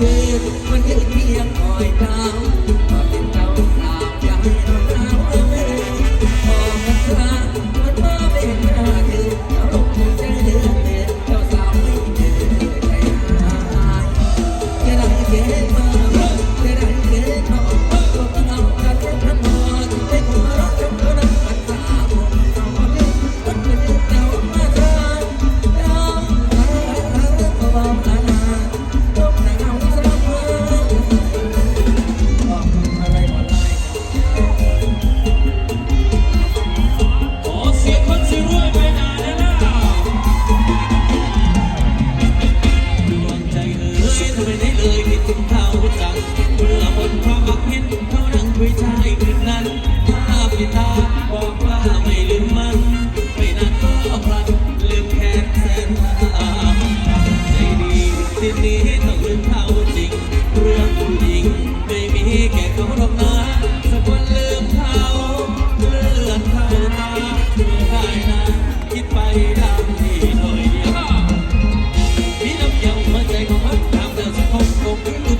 segredo ไม่ได้เลยคิดถึงเขาจังเมื่อคนความรักเห็นเขาดังถ้ยชายคนนั้น